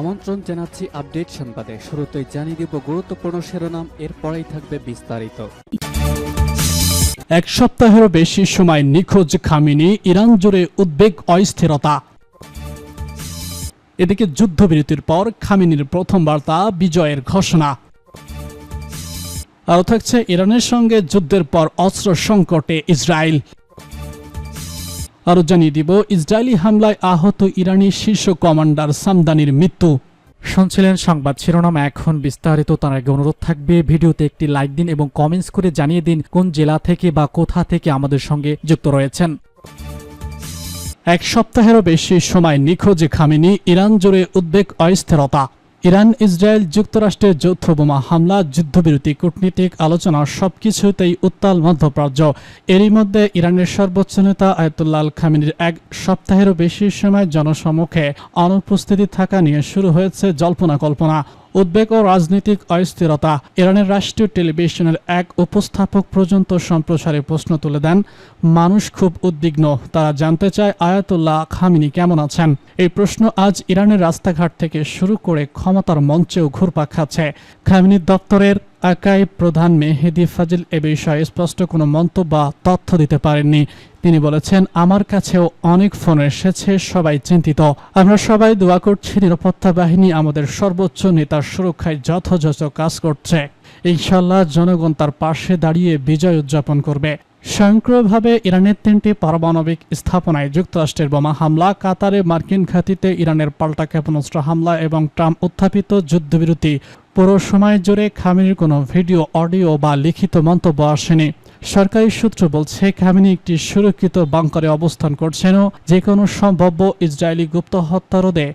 আমন্ত্রণ জানাচ্ছি আপডেট সংবাদে। শুরুতেই জানিয়ে দিব গুরুত্বপূর্ণ শিরোনাম, এরপরেই থাকবে বিস্তারিত। এক সপ্তাহেরও বেশি সময় নিখোঁজ খামিনি, ইরান জুড়ে উদ্বেগ, অস্থিরতা। এদিকে যুদ্ধবিরতির পর খামিনির প্রথম বার্তা, বিজয়ের ঘোষণা। আরও থাকছে ইরানের সঙ্গে যুদ্ধের পর অস্ত্র সংকটে ইসরায়েল। আরও জানিয়ে দিব ইসরায়েলি হামলায় আহত ইরানি শীর্ষ কমান্ডার সামদানির মৃত্যু। শুনছিলেন সংবাদ শিরোনাম এখন বিস্তারিত তার আগে অনুরোধ থাকবে ভিডিওতে একটি লাইক দিন এবং কমেন্টস করে জানিয়ে দিন কোন জেলা থেকে বা কোথা থেকে আমাদের সঙ্গে যুক্ত রয়েছেন। এক সপ্তাহেরও বেশি সময় নিখোঁজ খামিনি ইরান জুড়ে উদ্বেগ অস্থিরতা। ইরান, ইসরায়েল যুক্তরাষ্ট্রের যৌথ বোমা হামলা, যুদ্ধবিরতি, কূটনীতিক আলোচনা, সবকিছুতেই উত্তাল মধ্যপ্রাচ্য। এরই মধ্যে ইরানের সর্বোচ্চ নেতা আয়তুল্লাহ আল খামিনির এক সপ্তাহেরও বেশি সময় জনসমক্ষে অনুপস্থিতি থাকা নিয়ে শুরু হয়েছে জল্পনা কল্পনা। উদ্বেগ ও রাজনৈতিক অস্থিরতা ইরানের রাষ্ট্রীয় টেলিভিশনের এক উপস্থাপক পর্যন্ত সম্প্রসারে প্রশ্ন তুলে দেন, মানুষ খুব উদ্বিগ্ন। তারা জানতে চায় আয়াতুল্লাহ খামিনি কেমন আছেন? এই প্রশ্ন আজ ইরানের রাস্তাঘাট থেকে শুরু করে ক্ষমতার মঞ্চেও ঘুরপাক খাচ্ছে। খামিনির দপ্তরের আকাই প্রধান মেহেদি ফাজিল এ বিষয়ে স্পষ্ট কোনো মন্তব্য বা তথ্য দিতে পারেননি। তিনি বলেছেন, আমার কাছেও অনেক ফোন এসেছে, সবাই চিন্তিত। আমরা সবাই দোয়া করছি, নিরাপত্তা বাহিনী আমাদের সর্বোচ্চ নেতার সুরক্ষায় যথাযথ কাজ করছে। ইনশাল্লাহ জনগণ তার পাশে দাঁড়িয়ে বিজয় উদযাপন করবে। স্বয়ংক্রিয়ভাবে ইরানের তিনটি পারমাণবিক স্থাপনায় যুক্তরাষ্ট্রের বোমা হামলা, কাতারে মার্কিন ঘাঁটিতে ইরানের পাল্টা ক্ষেপণাস্ত্র হামলা এবং ট্রাম্প উত্থাপিত যুদ্ধবিরতি পুরো সময় জুড়ে খামিনির কোনো ভিডিও, অডিও বা লিখিত মন্তব্য আসেনি। সরকারি সূত্র বলছে, খামিনি একটি সুরক্ষিত বাংকারে অবস্থান করছেন যে কোনো সম্ভাব্য ইসরায়েলি গুপ্ত হত্যা রোধে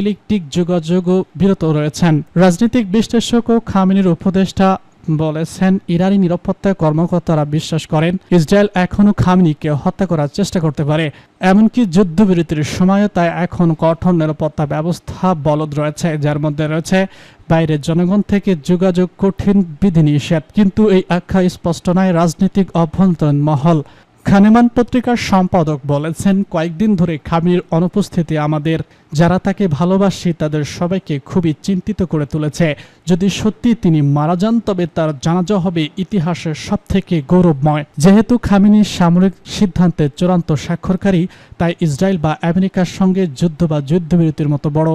ইলেকট্রিক যোগাযোগও বিরত রয়েছেন। রাজনৈতিক বিশ্লেষক ও খামিনির উপদেষ্টা বলেছেন, ইরানি নিরাপত্তা কর্মকর্তারা বিশ্বাস করেন, ইসরায়েল এখনও খামিনিকে হত্যা করার চেষ্টা করতে পারে। এমনকি যুদ্ধবিরতির সময় তাই এখন কঠোর নিরাপত্তা ব্যবস্থা বলদ রয়েছে, যার মধ্যে রয়েছে বাইরের জনগণ থেকে যোগাযোগ কঠিন বিধিনিষেধ। কিন্তু এই আখ্যা স্পষ্ট নয়, রাজনৈতিক অভ্যন্তরীণ মহল। খানেমান পত্রিকার সম্পাদক বলেছেন, কয়েকদিন ধরে খামির অনুপস্থিতি আমাদের, যারা তাকে ভালোবাসি, তাদের সবাইকে খুবই চিন্তিত করে তুলেছে। যদি সত্যি তিনি মারা যান, তবে তার জানাজা হবে ইতিহাসের সব থেকে গৌরবময়। যেহেতু খামিনি সামরিক সিদ্ধান্তের চূড়ান্ত স্বাক্ষরকারী, তাই ইসরায়েল বা আমেরিকার সঙ্গে যুদ্ধ বা যুদ্ধবিরতির মতো বড়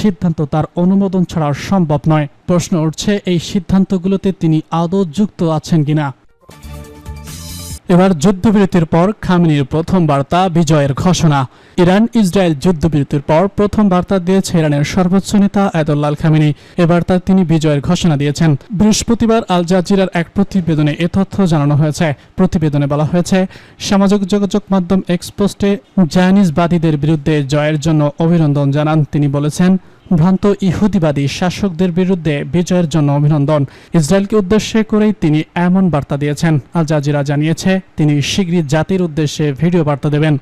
সিদ্ধান্ত তার অনুমোদন ছাড়া সম্ভব নয়। প্রশ্ন উঠছে, এই সিদ্ধান্তগুলোতে তিনি আদৌ যুক্ত আছেন কিনা? এবার যুদ্ধবিরতির পর খামিনির প্রথম বার্তা বিজয়ের ঘোষণা। ইরান ইসরায়েল যুদ্ধবিরতির পর প্রথম বার্তা দিয়েছে ইরানের সর্বোচ্চ নেতা আয়দুল্লাল খামিনি। এবার তার তিনি বিজয়ের ঘোষণা দিয়েছেন। বৃহস্পতিবার আল জাজিরার এক প্রতিবেদনে এ তথ্য জানানো হয়েছে। প্রতিবেদনে বলা হয়েছে, সামাজিক যোগাযোগ মাধ্যম এক্সপোস্টে জায়নিজবাদীদের বিরুদ্ধে জয়ের জন্য অভিনন্দন জানান। তিনি বলেছেন ভ্রান্ত ইহুদিবাদী শাসকদের বিরুদ্ধে বিজয়ের জন্য অভিনন্দন। ইসরায়েলকে উদ্দেশ্যে করেই তিনি এমন বার্তা দিয়েছেন। আল জাজিরা জানিয়েছে, তিনি শীঘ্রই জাতির উদ্দেশ্যে ভিডিও বার্তা দেবেন।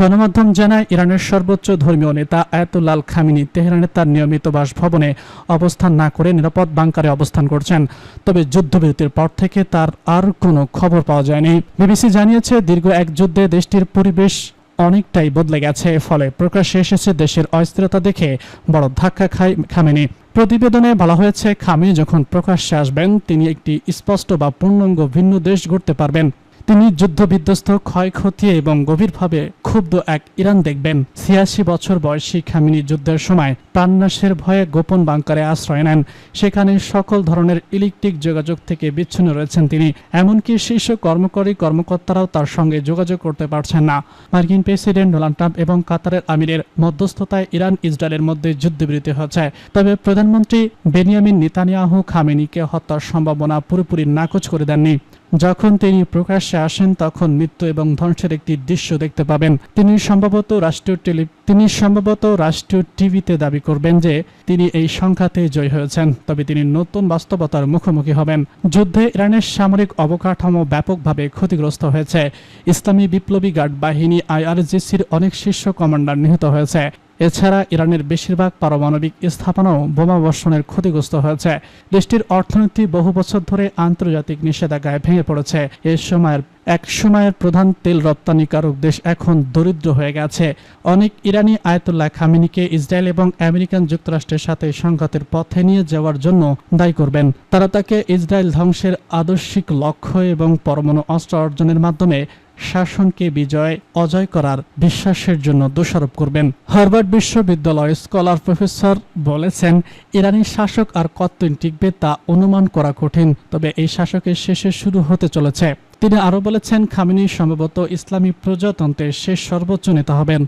গণমাধ্যম জানায়, ইরানের সর্বোচ্চ ধর্মীয় নেতা আয়াতুল্লাল খামিনি তেহরানের তার নিয়মিত বাসভবনে অবস্থান না করে নিরাপদ বাংকারে অবস্থান করছেন। তবে যুদ্ধবিরতির পর থেকে তার আর কোনো খবর পাওয়া যায়নি। বিবিসি জানিয়েছে, দীর্ঘ এক যুদ্ধে দেশটির পরিবেশ অনেকটাই বদলে গেছে, ফলে প্রকাশ্যে এসেছে দেশের অস্থিরতা দেখে বড় ধাক্কা খায় খামেনি। প্রতিবেদনে বলা হয়েছে খামেনি যখন প্রকাশ্যে আসবেন, তিনি একটি স্পষ্ট বা পূর্ণাঙ্গ ভিন্ন দেশ গড়তে পারবেন। তিনি যুদ্ধবিধ্বস্ত, ক্ষয়ক্ষতি এবং গভীরভাবে ক্ষুব্ধ এক ইরান দেখবেন। ছিয়াশি বছর বয়সী খামিনি যুদ্ধের সময় প্রাণনাশের ভয়ে গোপন বাংকারে আশ্রয় নেন। সেখানে সকল ধরনের ইলেকট্রিক যোগাযোগ থেকে বিচ্ছিন্ন রয়েছেন তিনি। এমনকি শীর্ষ কর্মকরী, কর্মকর্তারাও তার সঙ্গে যোগাযোগ করতে পারছেন না। মার্কিন প্রেসিডেন্ট ডোনাল্ড ট্রাম্প এবং কাতারের আমিরের মধ্যস্থতায় ইরান, ইসরায়েলের মধ্যে যুদ্ধবিরতি হচ্ছে। তবে প্রধানমন্ত্রী বেনিয়ামিন নেতানিয়াহু খামেনিকে হত্যার সম্ভাবনা পুরোপুরি নাকচ করে দেননি। যখন তিনি প্রকাশ্যে আসেন, তখন মৃত্যু এবং ধ্বংসের একটি দৃশ্য দেখতে পাবেন। তিনি সম্ভবত রাষ্ট্রীয় টেলি, তিনি সম্ভবত রাষ্ট্রীয় টিভিতে দাবি করবেন যে, তিনি এই সংখ্যাতে জয় হয়েছেন, তবে তিনি নতুন বাস্তবতার মুখোমুখি হবেন। যুদ্ধে ইরানের সামরিক অবকাঠামো ব্যাপকভাবে ক্ষতিগ্রস্ত হয়েছে। ইসলামী বিপ্লবী গার্ড বাহিনী আইআরজিসির অনেক শীর্ষ কমান্ডার নিহত হয়েছে। এছাড়া ইরানের বেশিরভাগ পারমাণবিক স্থাপনাও বোমা বর্ষণের ক্ষতিগ্রস্ত হয়েছে। দেশটির অর্থনীতি বহু বছর ধরে আন্তর্জাতিক নিষেধাজ্ঞায় ভেঙে পড়েছে। এ সময়ের, এক সময়ের প্রধান তেল রপ্তানিকারক দেশ এখন দরিদ্র হয়ে গেছে। অনেক ইরানি আয়তুল্লাহ খামিনিকে ইসরায়েল এবং আমেরিকান যুক্তরাষ্ট্রের সাথে সংঘাতের পথে নিয়ে যাওয়ার জন্য দায়ী করবেন। তারা তাকে ইসরায়েল ধ্বংসের আদর্শিক লক্ষ্য এবং পরমাণু অস্ত্র অর্জনের মাধ্যমে শাসনকে বিজয়, অজয় করার বিশ্বাসের জন্য দোষারোপ করবেন। হার্ভার্ড বিশ্ববিদ্যালয় স্কলার প্রফেসর বলেছেন, ইরানি শাসক আর কতদিন টিকবে তা অনুমান করা কঠিন, তবে এই শাসকের শেষে শুরু হতে চলেছে। তিনি আরও বলেছেন, খামিনি সম্ভবত ইসলামী প্রজাতন্ত্রের শেষ সর্বোচ্চ নেতা হবেন।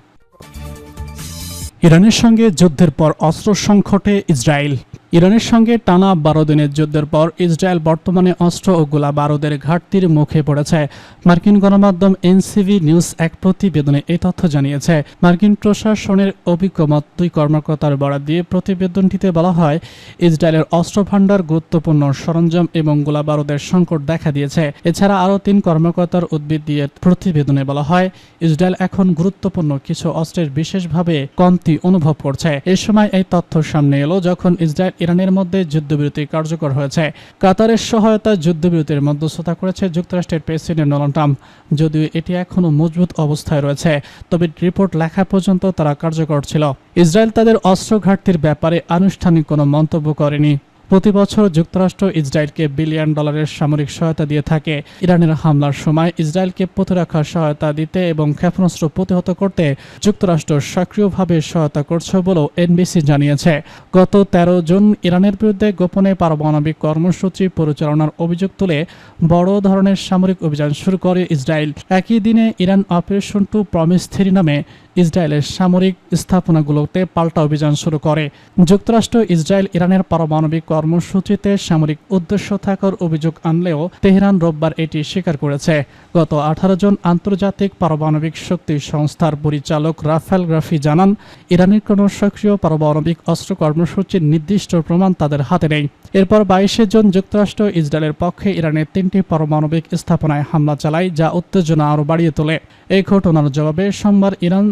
ইরানের সঙ্গে যুদ্ধের পর অস্ত্র সংকটে ইসরায়েল। ইরানের সঙ্গে টানা বারো দিনের যুদ্ধের পর ইসরায়েল বর্তমানে অস্ত্র ও গোলা বারুদের ঘাটতির মুখে পড়েছে। মার্কিন গণমাধ্যম এনসিভি নিউজ এক প্রতিবেদনে এই তথ্য জানিয়েছে। মার্কিন প্রশাসনের অভিজ্ঞ মত, দুই কর্মকর্তার বরাদ দিয়ে প্রতিবেদনটিতে বলা হয়, ইসরায়েলের অস্ত্র ভাণ্ডার গুরুত্বপূর্ণ সরঞ্জাম এবং গোলা বারুদের সংকট দেখা দিয়েছে। এছাড়া আরও তিন কর্মকর্তার উদ্ভিদ দিয়ে প্রতিবেদনে বলা হয়, ইসরায়েল এখন গুরুত্বপূর্ণ কিছু অস্ত্রের বিশেষভাবে কমতি অনুভব করছে। এ সময় এই তথ্য সামনে এলো যখন ইসরায়েল ইরানের মধ্যে যুদ্ধবিরতি কার্যকর হয়েছে। কাতারের সহায়তায় যুদ্ধবিরতির মধ্যস্থতা করেছে যুক্তরাষ্ট্রের প্রেসিডেন্ট ডোনাল্ড ট্রাম্প। যদিও এটি এখনও মজবুত অবস্থায় রয়েছে, তবে রিপোর্ট লেখা পর্যন্ত তারা কার্যকর ছিল। ইসরায়েল তাদের অস্ত্র ঘাটতির ব্যাপারে আনুষ্ঠানিক কোনো মন্তব্য করেনি। প্রতি বছর যুক্তরাষ্ট্র ইসরায়েলকে বিলিয়ন ডলারের সামরিক সহায়তা দিয়ে থাকে। ইরানের হামলার সময় ইসরায়েলকে প্রতিরক্ষা সহায়তা দিতে এবং ক্ষেপণাস্ত্র প্রতিহত করতে যুক্তরাষ্ট্র সক্রিয়ভাবে সহায়তা করছে বলেও এনবিসি জানিয়েছে। গত ১৩ জুন ইরানের বিরুদ্ধে গোপনে পারমাণবিক কর্মসূচি পরিচালনার অভিযোগ তুলে বড় ধরনের সামরিক অভিযান শুরু করে ইসরায়েল। একই দিনে Iran operation true promise three নামে ইসরায়েলের সামরিক স্থাপনাগুলোতে পাল্টা অভিযান শুরু করে। যুক্তরাষ্ট্র, ইসরায়েল, ইরানের পারমাণবিক কর্মসূচিতে সামরিক উদ্দেশ্য থাকার অভিযোগ আনলেও তেহরান রোববার এটি স্বীকার করেছে। গত আঠারো জন আন্তর্জাতিক পারমাণবিক শক্তি সংস্থার পরিচালক রাফেল গ্রাফি জানান, ইরানের কোনো সক্রিয় পারমাণবিক অস্ত্র কর্মসূচির নির্দিষ্ট প্রমাণ তাদের হাতে নেই। এরপর বাইশে জন যুক্তরাষ্ট্র, ইসরায়েলের পক্ষে ইরানের তিনটি পারমাণবিক স্থাপনায় হামলা চালায়, যা উত্তেজনা আরও বাড়িয়ে তোলে। এই ঘটনার জবাবে সোমবার ইরান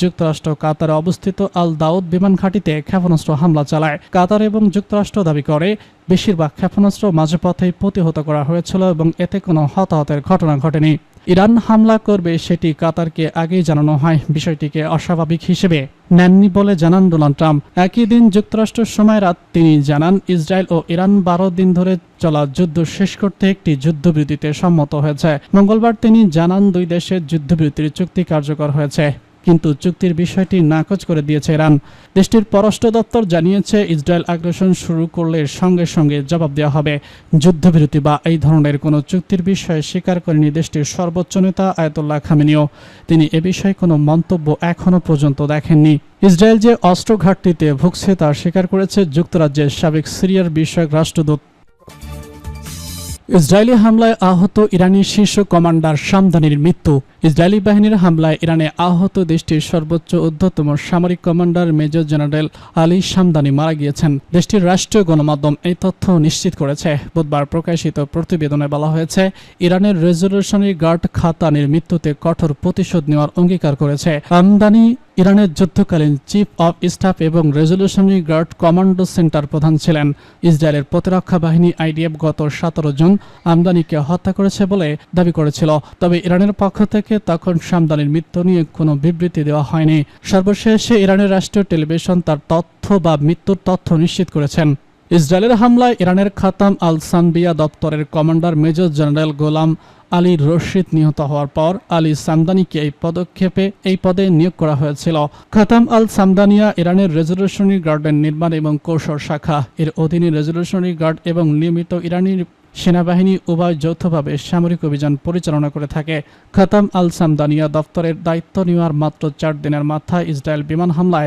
যুক্তরাষ্ট্র কাতারে অবস্থিত আল দাউদ বিমান ঘাঁটিতে ক্ষেপণাস্ত্র হামলা চালায়। কাতার এবং যুক্তরাষ্ট্র দাবি করে, বেশিরভাগ ক্ষেপণাস্ত্র মাঝপথেই প্রতিহত করা হয়েছিল এবং এতে কোনো হতাহতের ঘটনা ঘটেনি। ইরান হামলা করবে সেটি কাতারকে আগেই জানানো হয়, বিষয়টিকে অস্বাভাবিক হিসেবে নেননি বলে জানান ডোনাল্ড ট্রাম্প। একই দিন যুক্তরাষ্ট্রের সময় রাত তিনি জানান, ইসরায়েল ও ইরান বারো দিন ধরে চলা যুদ্ধ শেষ করতে একটি যুদ্ধবিরতিতে সম্মত হয়েছে। মঙ্গলবার তিনি জানান, দুই দেশের যুদ্ধবিরতির চুক্তি কার্যকর হয়েছে। কিন্তু চুক্তির বিষয়টি নাকচ করে দিয়েছে ইরান। দেশটির পররাষ্ট্র দপ্তর জানিয়েছে, ইসরায়েল আগ্রাসন শুরু করলে সঙ্গে সঙ্গে জবাব দেওয়া হবে। যুদ্ধবিরতি বা এই ধরনের কোনো চুক্তির বিষয়ে স্বীকার করেনি দেশটির সর্বোচ্চ নেতা আয়তুল্লাহ খামেনিও। তিনি এ বিষয়ে কোনো মন্তব্য এখনও পর্যন্ত দেখেননি। ইসরায়েল যে অস্ত্র ঘাটতিতে ভুগছে তা স্বীকার করেছে যুক্তরাজ্যের সাবেক সিরিয়ার বিষয়ক রাষ্ট্রদূত। ইসরায়েলি হামলায় আহত ইরানি শীর্ষ কমান্ডার শামদানির মৃত্যু। ইসরায়েলি বাহিনীর হামলায় ইরানে আহত দেশটির সর্বোচ্চ ঊর্ধ্বতম সামরিক commander major general Ali Shamdani মারা গিয়েছেন। দেশটির রাষ্ট্রীয় গণমাধ্যম এই তথ্য নিশ্চিত করেছে। বুধবার প্রকাশিত প্রতিবেদনে বলা হয়েছে, ইরানের রেজলিউশনারি গার্ড খাতানির মৃত্যুতে কঠোর প্রতিশোধ নেওয়ার অঙ্গীকার করেছে। আমদানি ইরানের যুদ্ধকালীন চিফ অব স্টাফ এবং রেজলিউশনারি গার্ড কমান্ডো সেন্টার প্রধান ছিলেন। ইসরায়েলের প্রতিরক্ষা বাহিনী আইডিএফ গত সতেরো জন আমদানিকে হত্যা করেছে বলে দাবি করেছিল। তবে ইরানের পক্ষ থেকে তখন সামদানির মৃত্যু নিয়ে কোনো বিবৃতি দেওয়া হয়নি। সর্বশেষে ইরানের রাষ্ট্রীয় টেলিভিশন তার তথ্য বা মৃত্যুর তথ্য নিশ্চিত করেছেন। ইসরায়েলের হামলায় ইরানের খাতাম আল সানবিয়া দপ্তরের commander major general Gholam Ali Rashid নিহত হওয়ার পর আলী সামদানিকে এই পদক্ষেপে এই পদে নিয়োগ করা হয়েছিল। খাতাম আল সামদানিয়া ইরানের রেজলিউশনারি গার্ডের নির্মাণ এবং কৌশল শাখা। এর অধীনে রেজলিউশনারি গার্ড এবং নিয়মিত ইরানি সেনাবাহিনী উভয় যৌথভাবে সামরিক অভিযান পরিচালনা করে থাকে। খাতাম আল সামদানিয়া দপ্তরের দায়িত্ব নেওয়ার মাত্র চার দিনের মাথায় ইসরায়েল বিমান হামলায়